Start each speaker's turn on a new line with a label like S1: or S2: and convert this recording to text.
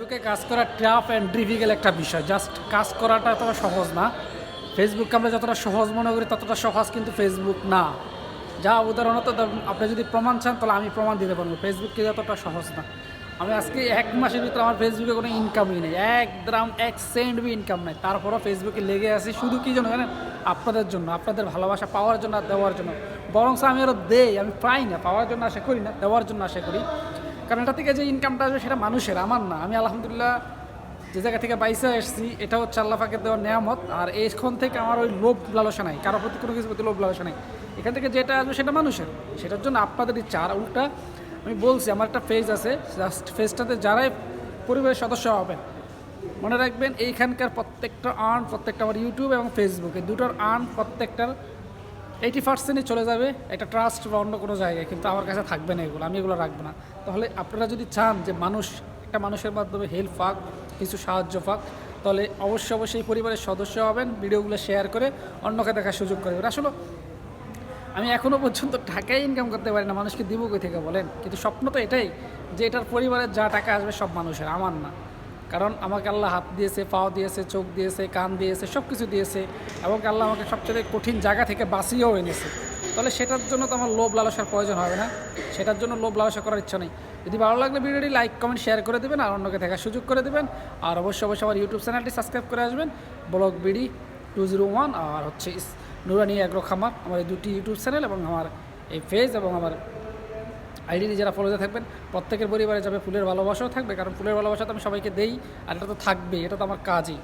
S1: ফেসবুকে কাজ করা ট্রাফ অ্যান্ড ডিফিকাল্ট একটা বিষয়। জাস্ট কাজ করাটা এতটা সহজ না। ফেসবুককে আমরা যতটা সহজ মনে করি, ততটা সহজ কিন্তু ফেসবুক না। যা উদাহরণত আপনি যদি প্রমাণ চান, তাহলে আমি প্রমাণ দিতে পারব। ফেসবুককে যতটা সহজ না। আমি আজকে এক মাসের ভিতরে আমার ফেসবুকে কোনো ইনকামই নেই। এক গ্রাম, এক সেন্ট বি ইনকাম নেই। তারপরও ফেসবুকে লেগে আছি শুধু কী জন্য জানেন? আপনাদের জন্য, আপনাদের ভালোবাসা পাওয়ার জন্য আর দেওয়ার জন্য। বরং আমি আরও দেই, আমি পাই না। পাওয়ার জন্য আশা করি না, দেওয়ার জন্য আশা করি। কারণ এটা থেকে যে ইনকামটা আসবে সেটা মানুষের, আমার না। আমি আলহামদুলিল্লাহ যে জায়গা থেকে বাইসে এসেছি, এটা হচ্ছে আল্লাহ পাকের দেওয়ার নিয়ামত। আর এইখান থেকে আমার ওই লোভ লালসা নাই কারোর প্রতি কোনো কিছু প্রতি লোভ লালসা নাই। এখান থেকে যেটা আসবে সেটা মানুষের। সেটার জন্য আপনাদের ইচ্ছা। আর উল্টা আমি বলছি, আমার একটা ফেজ আছে জাস্ট ফেজটাতে যারাই পরিবারের সদস্য হবেন, মনে রাখবেন এইখানকার প্রত্যেকটা আর্ন প্রত্যেকটা আমার ইউটিউব এবং ফেসবুকে দুটোর আর্ন প্রত্যেকটার এইটি পার্সেন্টই চলে যাবে, একটা ট্রাস্ট বা অন্য কোনো জায়গায়, কিন্তু আমার কাছে থাকবে না এগুলো, আমি এগুলো রাখব না। তাহলে আপনারা যদি চান যে মানুষ, একটা মানুষের মাধ্যমে হেল্প পাক, কিছু সাহায্য পাক, তাহলে অবশ্যই অবশ্যই পরিবারের সদস্য হবেন, ভিডিওগুলো শেয়ার করে অন্যকে দেখার সুযোগ করবেন আসলে আমি এখনও পর্যন্ত টাকাই ইনকাম করতে পারি না, মানুষকে দিব কই থেকে বলেন? কিন্তু স্বপ্ন তো এটাই, যে এটার পরিবারের যা টাকা আসবে সব মানুষের, আমার না। কারণ আমাকে আল্লাহ হাত দিয়েছে, পাও দিয়েছে, চোখ দিয়েছে, কান দিয়েছে সব কিছু দিয়েছে এবং আল্লাহ আমাকে সবচেয়ে কঠিন জায়গা থেকে বাঁচিয়েও এনেছে। তাহলে সেটার জন্য তো আমার লোভ লালসার প্রয়োজন হবে না। সেটার জন্য লোভ লালসা করার ইচ্ছা নেই। যদি ভালো লাগলে ভিডিওটি লাইক, কমেন্ট শেয়ার করে দেবেন আর অন্যকে দেখার সুযোগ করে দেবেন। আর অবশ্যই অবশ্যই আমার ইউটিউব চ্যানেলটি সাবস্ক্রাইব করে আসবেন। Blog BD two zero one, আর হচ্ছে নুরানি অ্যাগ্রো খামার, আমার এই দুটি ইউটিউব চ্যানেল এবং আমার এই পেজ এবং আমার আইডি যারা ফলোতে থাকবেন, প্রত্যেকের পরিবারে যাবে ফুলের ভালোবাসাও থাকবে, কারণ ফুলের ভালোবাসা তো আমি সবাইকে দেই, আর এটা তো থাকবেই, এটা তো আমার কাজই।